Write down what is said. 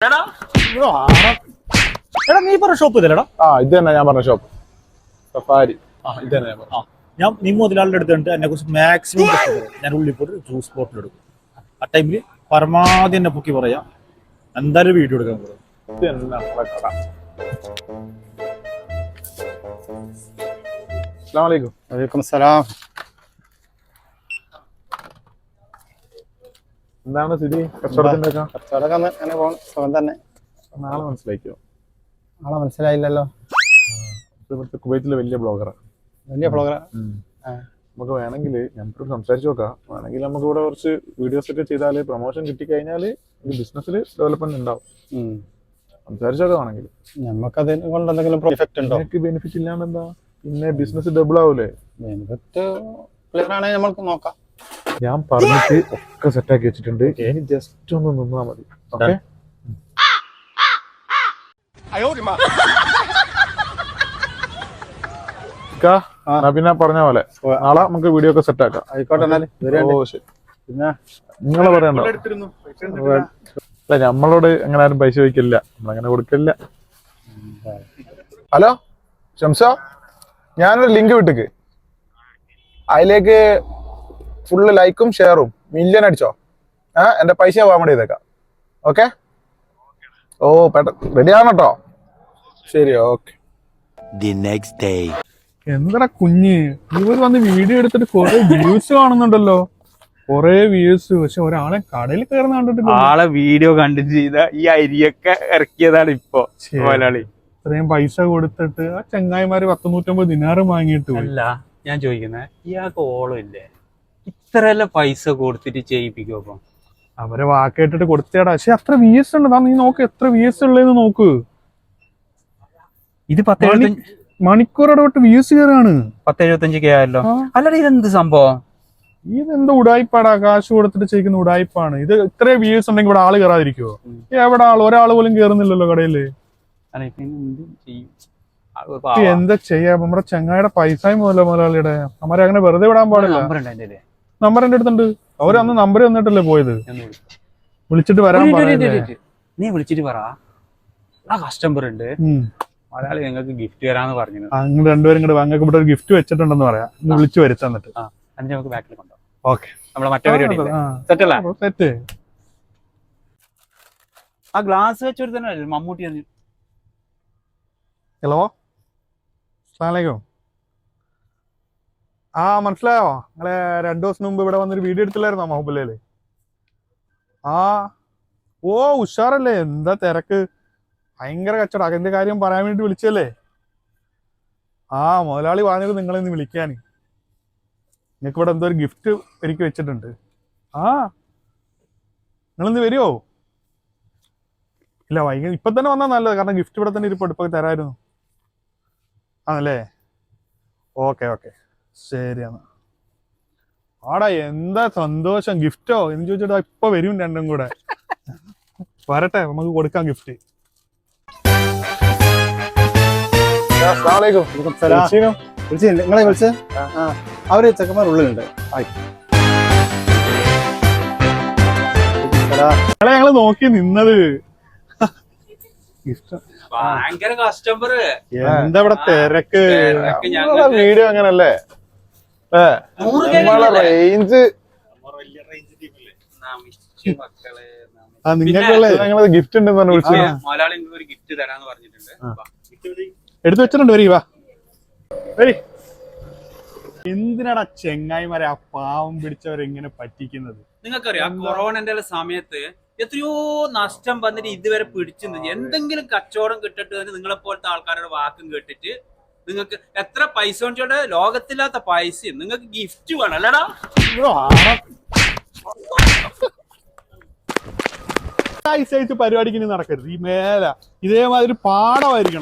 എടാ. നീ പറഞ്ഞ ഷോപ്പ് ഇതല്ലടാ. ആ ഇത് തന്നെ ഞാൻ പറഞ്ഞ ഷോപ്പ് സഫാരി. ആ ഇത് തന്നെ ഞാൻ പറഞ്ഞ ഞാൻ നീ മുതലാളിയുടെ അടുത്തുണ്ട് എന്നെ കുറിച്ച് മാക്സിമം ഞാൻ ഉള്ളിൽ പോയിട്ട് ജ്യൂസ് ബോട്ടിൽ എടുക്കും ആ ടൈമിൽ പരമാവധി എന്നെ പൊക്കി പറയാം. എന്തായാലും വീഡിയോ എടുക്കാൻ പോകും ഇത് തന്നെ വലൈക്കും വലൈക്കും സലാം എന്താണ് സ്ഥിതി? കച്ചവടത്തിന്റെ ഒക്കെ കച്ചവടമൊക്കെ ഒന്ന് അങ്ങനെ പോകണം സുഖം തന്നെ. നാളെ മനസ്സിലാക്കിയോ ആളെ മനസ്സിലായില്ലല്ലോ. ഇവിടുത്തെ കുവൈറ്റിലെ വലിയ ബ്ലോഗറാണ് വലിയ പ്രോഗ്രാം നമുക്ക് വേണമെങ്കിൽ ഞങ്ങൾക്ക് സംസാരിച്ചു നോക്കാം. വേണമെങ്കിൽ നമുക്ക് ഇവിടെ കുറച്ച് വീഡിയോസ് ഒക്കെ ചെയ്താൽ പ്രൊമോഷൻ കിട്ടിക്കഴിഞ്ഞാൽ ഈ ബിസിനസ്സിൽ ഡെവലപ്മെന്റ് ഉണ്ടാവും. സംസാരിച്ചു നോക്കാം വേണമെങ്കിൽ. നമുക്കത് കൊണ്ട് എന്തെങ്കിലും ഉണ്ടോ? ബെനിഫിറ്റ് ഇല്ലാണ്ട് എന്താ? പിന്നെ ബിസിനസ് ഡബിൾ ആവൂലേ? ബെനിഫിറ്റ് ക്ലിയർ ആണെങ്കിൽ നമുക്ക് നോക്കാം. ഞാൻ പറഞ്ഞിട്ട് ഒക്കെ സെറ്റാക്കി വെച്ചിട്ടുണ്ട്. ഇനി ജസ്റ്റ് ഒന്ന് നിന്നാ മതി. ഓക്കെ പറഞ്ഞ പോലെ. നാളെ നമുക്ക് വീഡിയോ ഒക്കെ സെറ്റ് ആക്കാം. ആയിക്കോട്ടെ നിങ്ങളെ പറയണ്ടോ? അല്ല നമ്മളോട് അങ്ങനെ ആരും പൈസ ചോദിക്കില്ല നമ്മളങ്ങനെ കൊടുക്കില്ല ഹലോ? ഷംസ? ഞാനൊരു ലിങ്ക് വിട്ടേക്ക്. അതിലേക്ക് ഫുള്ള് ലൈക്കും ഷെയറും മില്യൺ അടിച്ചോ? ആ എന്റെ പൈസ പോകാൻ ചെയ്തേക്കാം. ഓക്കെ ഓ പെട്ടെന്ന് റെഡി ആണോ കേട്ടോ ശരി ഓക്കെ ദി നെക്സ്റ്റ് ഡേ എന്താ കുഞ്ഞ്? ഇവർ വന്ന് വീഡിയോ എടുത്തിട്ട് കുറെ വ്യൂസ് കാണുന്നുണ്ടല്ലോ. കുറെ വ്യൂസ് പക്ഷെ ഒരാളെ കടയിൽ കയറുന്ന കണ്ടിട്ട് ആളെ വീഡിയോ കണ്ടിട്ട് ചെയ്ത ഈ അരിയൊക്കെ ഇറക്കിയതാണ് ഇപ്പൊ മലയാളി ഇത്രയും പൈസ കൊടുത്തിട്ട് ആ ചങ്ങായിമാര് പത്തുനൂറ്റമ്പത് ദിനാറ് വാങ്ങിയിട്ട് അല്ല ഞാൻ ചോദിക്കുന്നത് ഇയാൾക്ക് ഓളം ഇല്ലേ ഇത്രയെല്ലാം പൈസ കൊടുത്തിട്ട് ചെയ്യിപ്പിക്കും അപ്പം? അവരെ വാക്കേട്ടിട്ട് കൊടുത്തേടാ. പക്ഷെ അത്ര വി എസ് ഉണ്ട് നീ നോക്ക്. എത്ര വി എസ് ഉള്ളതെന്ന് നോക്ക്. ഇത് പത്ത് മണിക്കൂർ ഇടപെട്ട് വി എസ് കയറാണ് പത്ത് എഴുപത്തഞ്ച് കെ ആയല്ലോ. അല്ലടാ ഇതെന്ത് സംഭവം? ഇതെന്ത് ഉടായ്പാടാ കാശ് കൊടുത്തിട്ട് ചെയ്യുന്ന ഉടായ്പാണ് ഇത് ഇത്രയും വി എസ് ഉണ്ടെങ്കിൽ ഇവിടെ ആൾ കയറാതിരിക്കുവോ. എവിടെ ആൾ ഒരാൾ പോലും കയറുന്നില്ലല്ലോ കടയിൽ. എന്താ ചെയ്യാ. നമ്മുടെ ചങ്ങായുടെ പൈസയും പോലെ മുതലാളിയുടെ. അമ്മരെ അങ്ങനെ വെറുതെ വിടാൻ പാടില്ല. നമ്പർ എന്റെ അടുത്തുണ്ട്. അവർ അന്ന് നമ്പർ തന്നിട്ടല്ലേ പോയത്. വിളിച്ചിട്ട് വരാൻ നീ വിളിച്ചിട്ട് പറ. ആ കസ്റ്റമർ ഉണ്ട്. മലയാളി നിങ്ങൾക്ക് ഗിഫ്റ്റ് തരാന്ന് പറഞ്ഞു അങ്ങ് രണ്ടുപേരും കൂടെ അങ്ങക്ക് ഇവിടെ ഒരു ഗിഫ്റ്റ് വെച്ചിട്ടുണ്ടെന്ന് പറയാം. വിളിച്ചു വരുത്തന്നിട്ട് അതിന് നമുക്ക് ബാക്കിൽ കൊണ്ടുപോകാം ഓക്കെ. നമ്മളെ മറ്റേ പരിപാടി സെറ്റ് അല്ലേ? സെറ്റ് ആ ഗ്ലാസ് വെച്ചൊരു തന്നെ മമ്മൂട്ടി. ഹലോ അസ്ലാമലൈക്കും ആ മനസ്സിലായോ? നിങ്ങളെ രണ്ടു ദിവസം മുമ്പ് ഇവിടെ വന്നൊരു വീഡിയോ എടുത്തില്ലായിരുന്നോ മഹബുല്ലയിൽ ആ ഓ ഉഷാറല്ലേ? എന്താ തിരക്ക്? ഭയങ്കര കച്ചവടം. അതിന്റെ കാര്യം പറയാൻ വേണ്ടി വിളിച്ചല്ലേ ആ മുതലാളി പറഞ്ഞത് നിങ്ങളെ ഇന്ന് വിളിക്കാൻ നിങ്ങൾക്ക് ഇവിടെ എന്തോ ഒരു ഗിഫ്റ്റ് എനിക്ക് വെച്ചിട്ടുണ്ട്. ആ നിങ്ങളിന്ന് വരുമോ ഇല്ല വൈകി ഇപ്പൊ തന്നെ വന്നാൽ നല്ലത്. കാരണം ഗിഫ്റ്റ് ഇവിടെ തന്നെ ഇരിപ്പ് എടുപ്പൊക്കെ തരായിരുന്നു ആണല്ലേ? Okay okay. ശരി എന്നാ ആടാ എന്താ സന്തോഷം? ഗിഫ്റ്റോ? എന്ന് ചോദിച്ചിട്ട് ഇപ്പൊ വരും രണ്ടും കൂടെ. വരട്ടെ നമുക്ക് കൊടുക്കാം ഗിഫ്റ്റ്. നിങ്ങളെ വിളിച്ച്? ആ. അവർ ചെക്കന്മാർ ഉള്ളിലുണ്ട്. ഞങ്ങൾ നോക്കി നിന്നത്. ഇഷ്ടം ഭയങ്കര കസ്റ്റമർ എന്താ ഇവിടെ തിരക്ക്? വീഡിയോ അങ്ങനല്ലേ? നമ്മളെ റേഞ്ച് മക്കളെ ആ നിങ്ങൾക്കുള്ള ഞങ്ങൾ ഗിഫ്റ്റ് ഉണ്ടെന്ന് പറഞ്ഞു വിളിച്ചു ഒരു ഗിഫ്റ്റ് തരാന്ന് പറഞ്ഞിട്ടുണ്ട്. വാ. എടുത്തു വെച്ചിട്ടുണ്ട് വരി വാ. വരി. എന്തിനാടാ ചെങ്ങായിമാരെ ആ പാവം പിടിച്ചവരെങ്ങനെ പറ്റിക്കുന്നത്? നിങ്ങൾക്കറിയാം കൊറോണന്റെ സമയത്ത് എത്രയോ നഷ്ടം വന്നിട്ട് ഇതുവരെ പിടിച്ചു എന്തെങ്കിലും കച്ചവടം കിട്ടിട്ട് നിങ്ങളെ പോലത്തെ ആൾക്കാരുടെ വാക്കും കേട്ടിട്ട് നിങ്ങൾക്ക് എത്ര പൈസ കൊണ്ട് ലോകത്തില്ലാത്ത പൈസ നിങ്ങൾക്ക് ഗിഫ്റ്റ് വേണം അല്ലടാ. പരിപാടിക്ക് നടക്കരുത്. ഈ മേല ഇതേമാതിരി പാടമായിരിക്കണം.